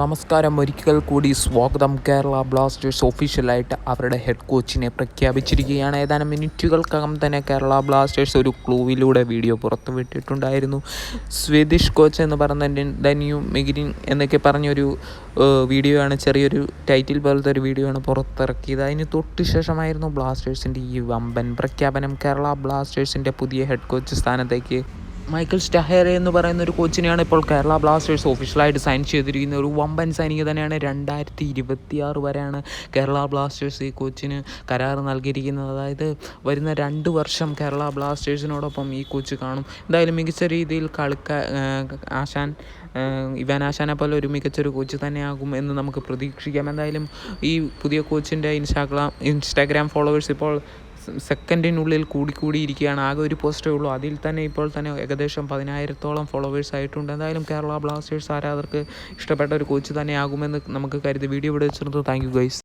നമസ്കാരം. ഒരിക്കൽ കൂടി സ്വാഗതം. കേരള ബ്ലാസ്റ്റേഴ്സ് ഒഫീഷ്യലായിട്ട് അവരുടെ ഹെഡ് കോച്ചിനെ പ്രഖ്യാപിച്ചിരിക്കുകയാണ്. ഏതാനും മിനിറ്റുകൾക്കകം തന്നെ കേരള ബ്ലാസ്റ്റേഴ്സ് ഒരു ക്ലൂവിലൂടെ വീഡിയോ പുറത്തുവിട്ടിട്ടുണ്ടായിരുന്നു. സ്വീഡിഷ് കോച്ച് എന്ന് പറഞ്ഞ ഡന്യു മെഗിരിൻ എന്നൊക്കെ പറഞ്ഞൊരു വീഡിയോ ആണ് ചെറിയൊരു ടൈറ്റിൽ പോലത്തെ ഒരു വീഡിയോ ആണ് പുറത്തിറക്കിയത്. അതിന് തൊട്ട് ശേഷമായിരുന്നു ബ്ലാസ്റ്റേഴ്സിന്റെ ഈ വമ്പൻ പ്രഖ്യാപനം. കേരള ബ്ലാസ്റ്റേഴ്സിന്റെ പുതിയ ഹെഡ് കോച്ച് സ്ഥാനത്തേക്ക് മൈക്കിൾ സ്റ്റഹേറെ എന്ന് പറയുന്ന ഒരു കോച്ചിനെയാണ് ഇപ്പോൾ കേരള ബ്ലാസ്റ്റേഴ്സ് ഒഫീഷ്യലായിട്ട് സൈൻ ചെയ്തിരിക്കുന്ന ഒരു വമ്പൻ സൈനിക തന്നെയാണ് രണ്ടായിരത്തി ഇരുപത്തി ആറ് വരെയാണ് കേരള ബ്ലാസ്റ്റേഴ്സ് ഈ കോച്ചിന് കരാർ നൽകിയിരിക്കുന്നത്. അതായത് വരുന്ന രണ്ട് വർഷം കേരള ബ്ലാസ്റ്റേഴ്സിനോടൊപ്പം ഈ കോച്ച് കാണും. എന്തായാലും മികച്ച രീതിയിൽ കളിക്ക ഏഹ് ആശാൻ ഇവാൻ ആശാനെ പോലെ ഒരു മികച്ചൊരു കോച്ച് തന്നെയാകും എന്ന് നമുക്ക് പ്രതീക്ഷിക്കാം. എന്തായാലും ഈ പുതിയ കോച്ചിന്റെ ഇൻസ്റ്റാഗ്രാം ഇൻസ്റ്റാഗ്രാം ഫോളോവേഴ്സ് ഇപ്പോൾ സെക്കൻഡിനുള്ളിൽ കൂടിക്കൂടിയിരിക്കുകയാണ് ആകെ ഒരു പോസ്റ്റേ ഉള്ളൂ. അതിൽ തന്നെ ഇപ്പോൾ തന്നെ ഏകദേശം പതിനായിരത്തോളം ഫോളോവേഴ്സ് ആയിട്ടുണ്ട്. എന്തായാലും കേരള ബ്ലാസ്റ്റേഴ്സ് ആരാധകർക്ക് ഇഷ്ടപ്പെട്ട ഒരു കോച്ച് തന്നെയാകുമെന്ന് നമുക്ക് കരുതി. വീഡിയോ ഇവിടെ വെച്ചിരുന്നത്. Thank you guys